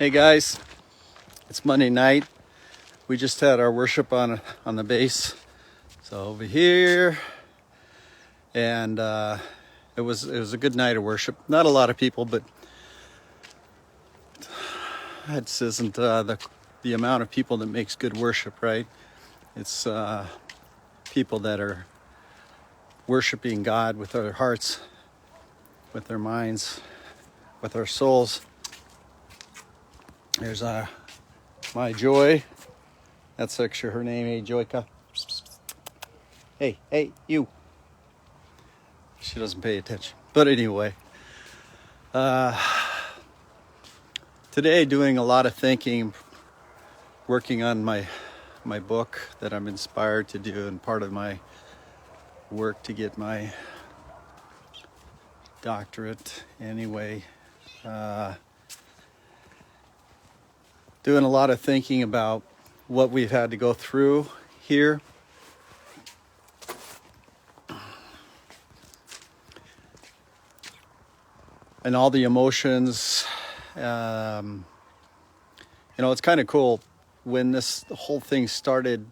Hey guys, it's Monday night. We just had our worship on on the base, so over here, and uh, it was it was a good night of worship. Not a lot of people, but it isn't uh, the the amount of people that makes good worship, right? It's uh, people that are worshiping God with their hearts, with their minds, with their souls. There's uh, my Joy. That's actually her name, hey Joyka. Hey, hey, you. She doesn't pay attention. But anyway, uh, today doing a lot of thinking, working on my my book that I'm inspired to do, and part of my work to get my doctorate anyway. Uh, doing a lot of thinking about what we've had to go through here. And all the emotions. Um, you know, it's kind of cool when this whole thing started,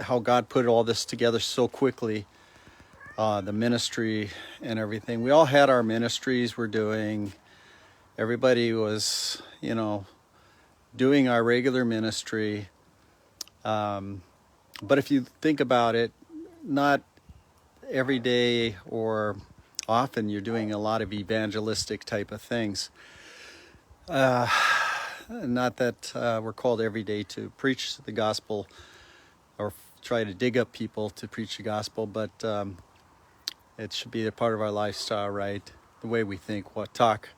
how God put all this together so quickly. Uh, the ministry and everything. We all had our ministries we're doing. Everybody was, you know, doing our regular ministry. Um, but if you think about it, not every day or often you're doing a lot of evangelistic type of things. Uh, not that uh, we're called every day to preach the gospel or try to dig up people to preach the gospel, but um, it should be a part of our lifestyle, right? The way we think, what talk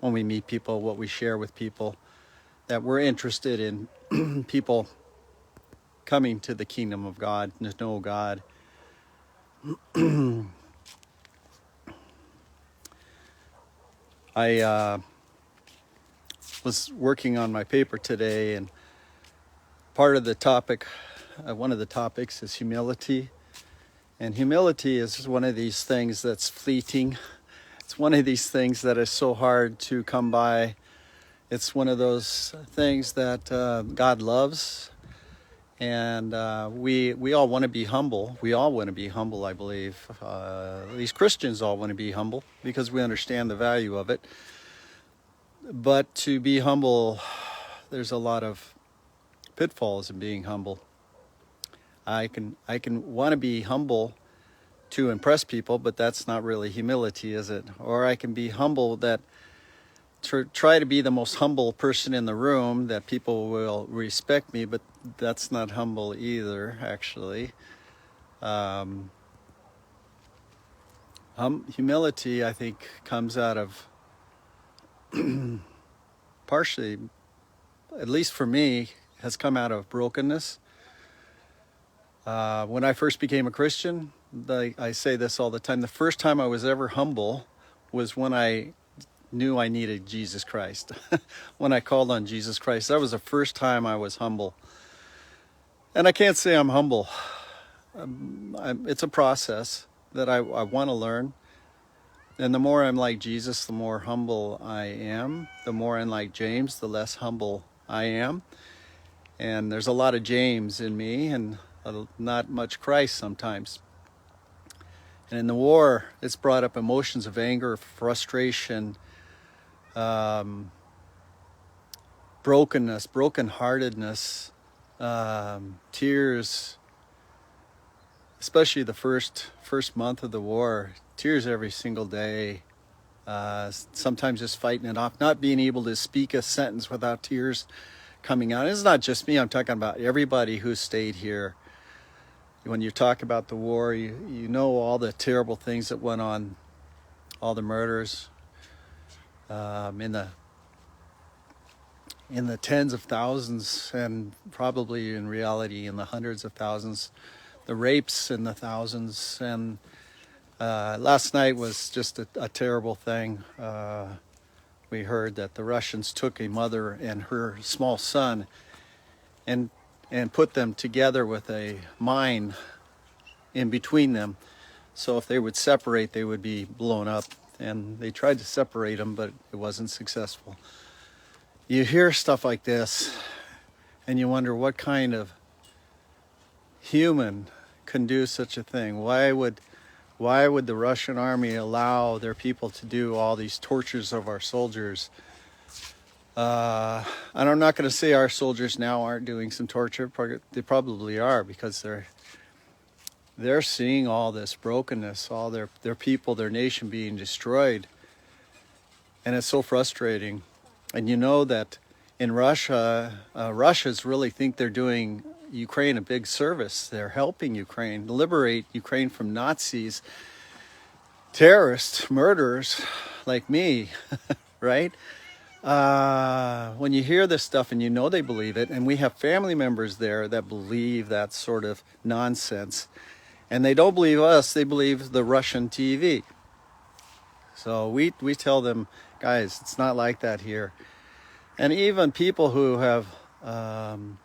when we meet people, what we share with people that we're interested in people coming to the kingdom of God, to know God. I uh, was working on my paper today, and part of the topic, uh, one of the topics is humility. And humility is one of these things that's fleeting. It's one of these things that is so hard to come by it's one of those things that uh, God loves, and uh, we we all want to be humble. We all want to be humble, I believe. Uh, least Christians all want to be humble because we understand the value of it. But to be humble, there's a lot of pitfalls in being humble. I can I can want to be humble to impress people, but that's not really humility, is it? Or I can be humble that to try to be the most humble person in the room that people will respect me, but that's not humble either, actually. Um, hum, humility, I think, comes out of partially, at least for me, has come out of brokenness. Uh, when I first became a Christian, the, I say this all the time the first time I was ever humble was when I knew I needed Jesus Christ. when I called on Jesus Christ, that was the first time I was humble. And I can't say I'm humble. Um, I'm, it's a process that I, I want to learn. And the more I'm like Jesus, the more humble I am. The more I'm like James, the less humble I am. And there's a lot of James in me and not much Christ sometimes. And in the war, it's brought up emotions of anger, frustration, um, brokenness, brokenheartedness, um, tears, especially the first first month of the war, tears every single day. Uh, sometimes just fighting it off, not being able to speak a sentence without tears coming out. It's not just me. I'm talking about everybody who stayed here. When you talk about the war, you, you know all the terrible things that went on, all the murders, um, in the in the tens of thousands and probably in reality in the hundreds of thousands. The rapes in the thousands. And uh, last night was just a, a terrible thing. Uh, we heard that the russians took a mother and her small son and and put them together with a mine in between them. So if they would separate they would be blown up and they tried to separate them, but it wasn't successful. you hear stuff like this and you wonder what kind of human can do such a thing. Why would why would the Russian army allow their people to do all these tortures of our soldiers? Uh, and I'm not going to say our soldiers now aren't doing some torture. They probably are because they're they're seeing all this brokenness, all their their people, their nation being destroyed, and it's so frustrating. And you know that in Russia, uh, Russians really think they're doing Ukraine a big service. They're helping Ukraine liberate Ukraine from Nazis, terrorists, murderers like me, right? Uh, when you hear this stuff and you know they believe it, and we have family members there that believe that sort of nonsense, and they don't believe us, they believe the Russian TV. So we, we tell them, guys, it's not like that here. And even people who have um,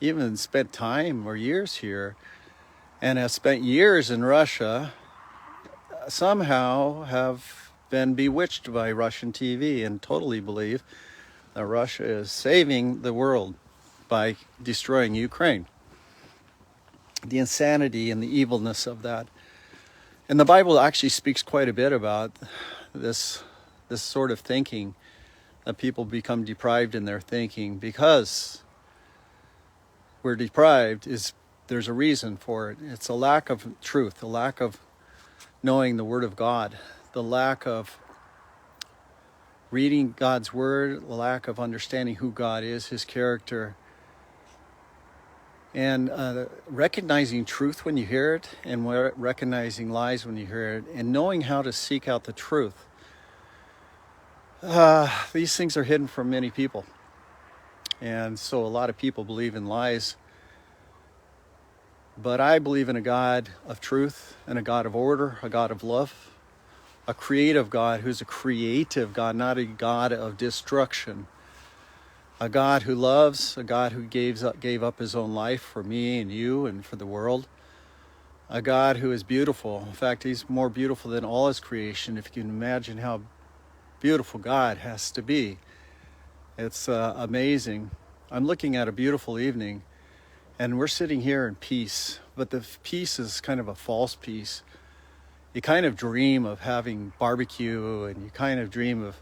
even spent time or years here and have spent years in Russia somehow have been bewitched by Russian TV and totally believe that Russia is saving the world by destroying Ukraine. The insanity and the evilness of that. And the Bible actually speaks quite a bit about this this sort of thinking that people become deprived in their thinking because we're deprived is there's a reason for it. It's a lack of truth, a lack of knowing the Word of God, the lack of reading God's Word, the lack of understanding who God is, His character, and uh, recognizing truth when you hear it, and recognizing lies when you hear it, and knowing how to seek out the truth. Uh, these things are hidden from many people. And so a lot of people believe in lies. But I believe in a God of truth and a God of order, a God of love, a creative God who's a creative God, not a God of destruction. A God who loves, a God who gave up, gave up his own life for me and you and for the world. A God who is beautiful. In fact, he's more beautiful than all his creation, if you can imagine how beautiful God has to be. It's uh, amazing. I'm looking at a beautiful evening and we're sitting here in peace, but the peace is kind of a false peace. You kind of dream of having barbecue and you kind of dream of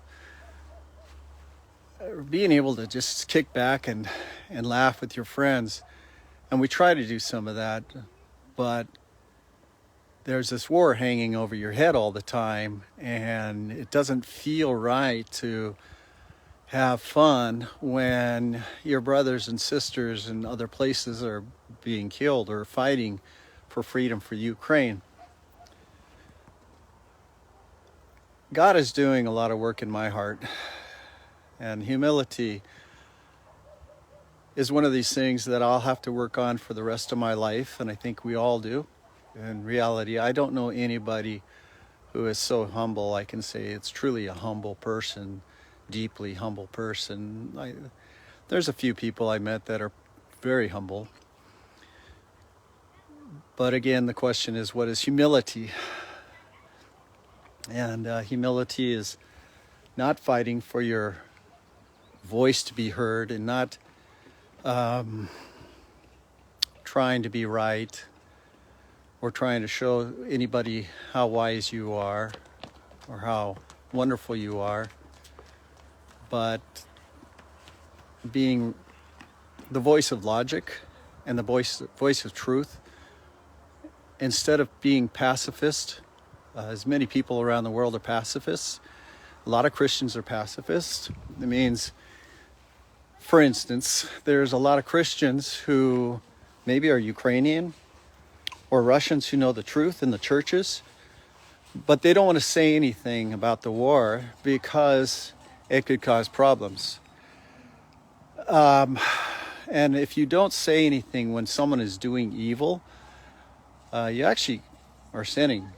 being able to just kick back and, and laugh with your friends. And we try to do some of that, but there's this war hanging over your head all the time, and it doesn't feel right to have fun when your brothers and sisters in other places are being killed or fighting for freedom for Ukraine. God is doing a lot of work in my heart, and humility is one of these things that I'll have to work on for the rest of my life, and I think we all do. In reality, I don't know anybody who is so humble. I can say it's truly a humble person deeply humble person. I, there's a few people I met that are very humble. But again, the question is what is humility? And uh, humility is not fighting for your voice to be heard and not um, trying to be right or trying to show anybody how wise you are or how wonderful you are. But being the voice of logic and the voice voice of truth instead of being pacifist uh, as many people around the world are pacifists a lot of christians are pacifists. It means for instance there's a lot of christians who maybe are ukrainian or russians who know the truth in the churches but they don't want to say anything about the war because it could cause problems. Um, and if you don't say anything when someone is doing evil, uh, you actually are sinning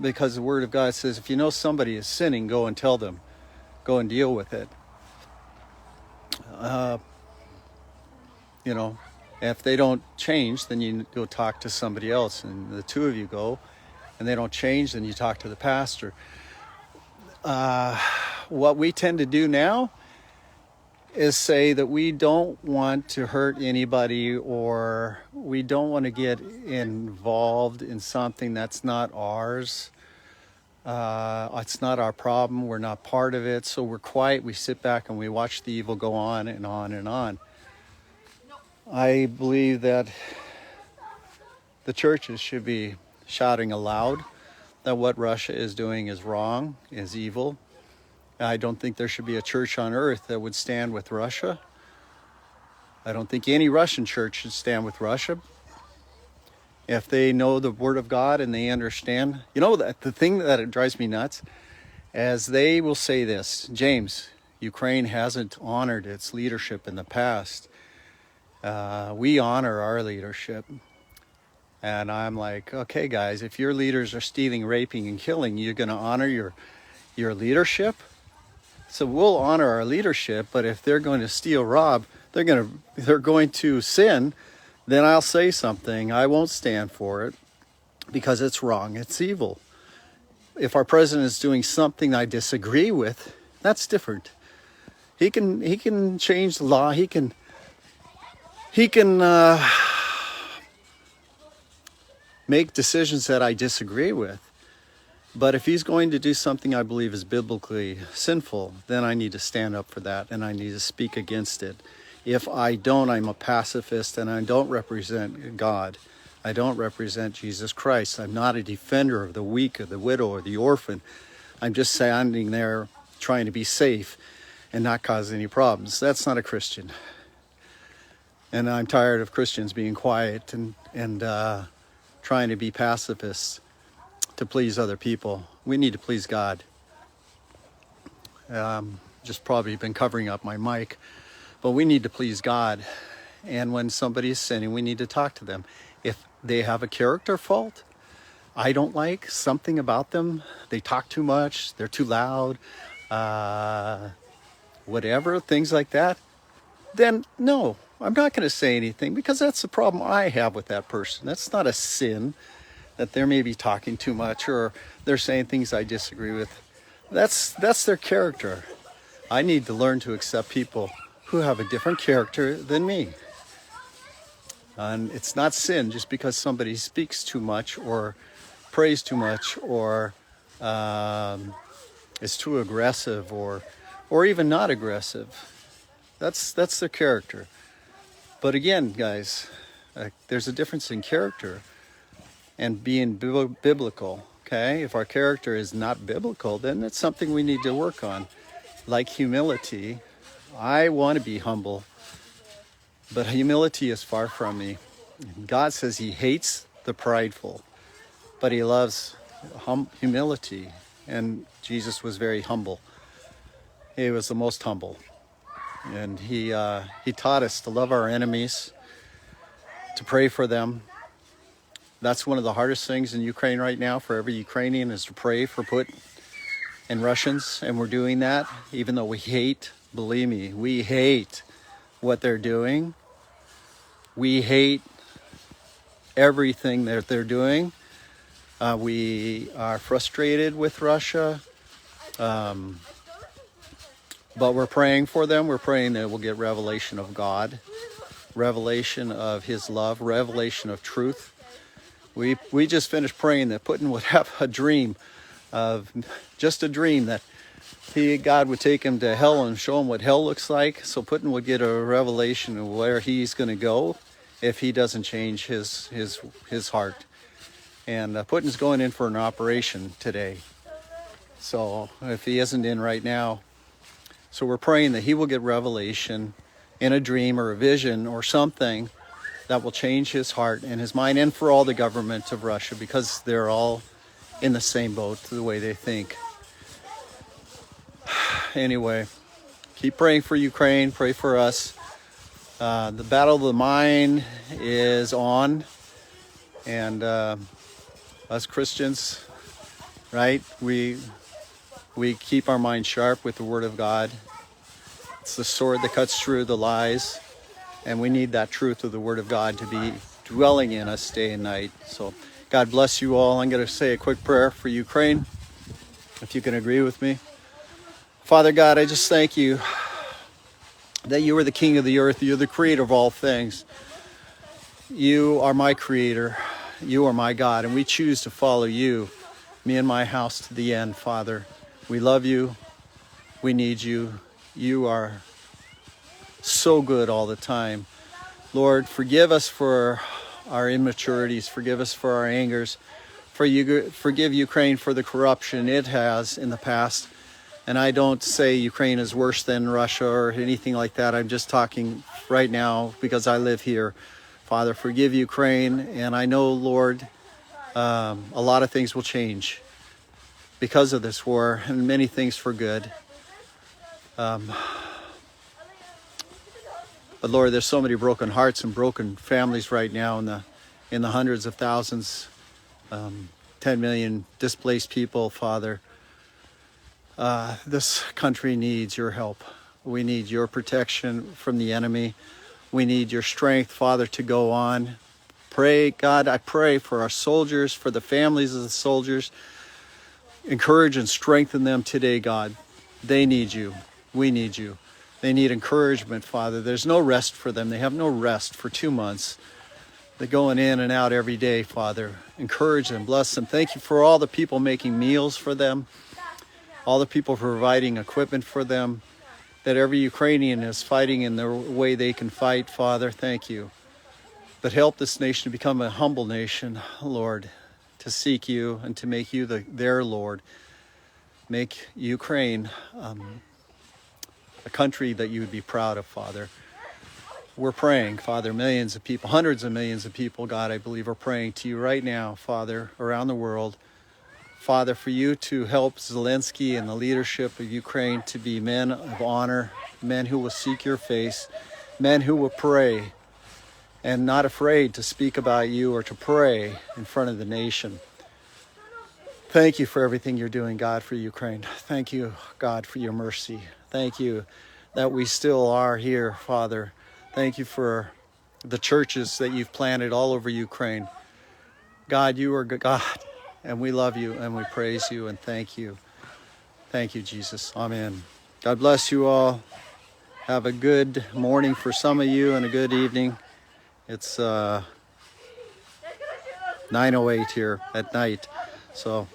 because the Word of God says if you know somebody is sinning, go and tell them, go and deal with it. Uh, you know, if they don't change, then you go talk to somebody else, and the two of you go, and they don't change, then you talk to the pastor. Uh, what we tend to do now is say that we don't want to hurt anybody or we don't want to get involved in something that's not ours. Uh, it's not our problem. We're not part of it. So we're quiet. We sit back and we watch the evil go on and on and on. I believe that the churches should be shouting aloud that what Russia is doing is wrong, is evil, I don't think there should be a church on earth that would stand with Russia. I don't think any Russian church should stand with Russia. If they know the Word of God and they understand, you know, the, the thing that it drives me nuts, as they will say this, James, Ukraine hasn't honored its leadership in the past. Uh, we honor our leadership. And I'm like, okay, guys, if your leaders are stealing, raping, and killing, you're going to honor your your leadership. So we'll honor our leadership, but if they're going to steal, rob, they're going to they're going to sin, then I'll say something. I won't stand for it because it's wrong. It's evil. If our president is doing something I disagree with, that's different. He can he can change the law. He can he can uh, make decisions that I disagree with. But if he's going to do something I believe is biblically sinful, then I need to stand up for that and I need to speak against it. If I don't, I'm a pacifist and I don't represent God. I don't represent Jesus Christ. I'm not a defender of the weak or the widow or the orphan. I'm just standing there trying to be safe and not cause any problems. That's not a Christian. And I'm tired of Christians being quiet and, and uh, trying to be pacifists to please other people. We need to please God. Um, just probably been covering up my mic, but we need to please God. And when somebody is sinning, we need to talk to them. If they have a character fault, I don't like something about them, they talk too much, they're too loud, uh, whatever, things like that, then no, I'm not going to say anything because that's the problem I have with that person. That's not a sin that they're maybe talking too much or they're saying things I disagree with. That's that's their character. I need to learn to accept people who have a different character than me. And it's not sin just because somebody speaks too much or prays too much or um, is too aggressive or or even not aggressive. That's that's their character. But again, guys, uh, there's a difference in character and being biblical. Okay, if our character is not biblical, then it's something we need to work on. Like humility, I want to be humble, but humility is far from me. God says He hates the prideful, but He loves hum- humility, and Jesus was very humble. He was the most humble, and He uh, He taught us to love our enemies, to pray for them, that's one of the hardest things in Ukraine right now for every Ukrainian is to pray for Putin and Russians. And we're doing that, even though we hate, believe me, we hate what they're doing. We hate everything that they're doing. Uh, we are frustrated with Russia. Um, but we're praying for them. We're praying that we'll get revelation of God, revelation of His love, revelation of truth we we just finished praying that Putin would have a dream of just a dream that he God would take him to hell and show him what hell looks like. So Putin would get a revelation of where he's going to go if he doesn't change his his his heart. And uh, Putin's going in for an operation today. So if he isn't in right now, so we're praying that he will get revelation in a dream or a vision or something that will change his heart and his mind and for all the government of Russia because they're all in the same boat the way they think. Anyway, keep praying for Ukraine, pray for us. Uh, the battle of the mind is on, and uh, us Christians, right? We we keep our mind sharp with the Word of God. It's the sword that cuts through the lies and we need that truth of the Word of God to be dwelling in us day and night. So, God bless you all. I'm going to say a quick prayer for Ukraine, if you can agree with me. Father God, I just thank you that you are the king of the earth, you're the creator of all things. You are my creator, you are my God, and we choose to follow you, me and my house to the end, Father. We love you, we need you. You are so good all the time. Lord, forgive us for our immaturities, forgive us for our angers, for you, forgive Ukraine for the corruption it has in the past. And I don't say Ukraine is worse than Russia or anything like that. I'm just talking right now because I live here. Father, forgive Ukraine. And I know, Lord, um, a lot of things will change because of this war and many things for good. Um, but Lord, there's so many broken hearts and broken families right now in the in the hundreds of thousands, um, 10 million displaced people, Father. Uh, this country needs your help. We need your protection from the enemy. We need your strength, Father, to go on. Pray, God, I pray for our soldiers, for the families of the soldiers. Encourage and strengthen them today, God. They need you. We need you. They need encouragement, Father. There's no rest for them. They have no rest for two months. They're going in and out every day, Father. Encourage them, bless them. Thank you for all the people making meals for them, all the people providing equipment for them, that every Ukrainian is fighting in the way they can fight, Father. Thank you. But help this nation to become a humble nation, Lord, to seek you and to make you the, their Lord. Make Ukraine um, a country that you would be proud of, Father. We're praying, Father, millions of people, hundreds of millions of people, God, I believe, are praying to you right now, Father, around the world. Father, for you to help Zelensky and the leadership of Ukraine to be men of honor, men who will seek your face, men who will pray and not afraid to speak about you or to pray in front of the nation. Thank you for everything you're doing, God, for Ukraine. Thank you, God, for your mercy. Thank you that we still are here, Father. Thank you for the churches that you've planted all over Ukraine. God, you are God, and we love you and we praise you and thank you. Thank you, Jesus. Amen. God bless you all. Have a good morning for some of you and a good evening. It's uh, 9:08 here at night. So,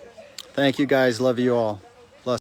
thank you guys. Love you all.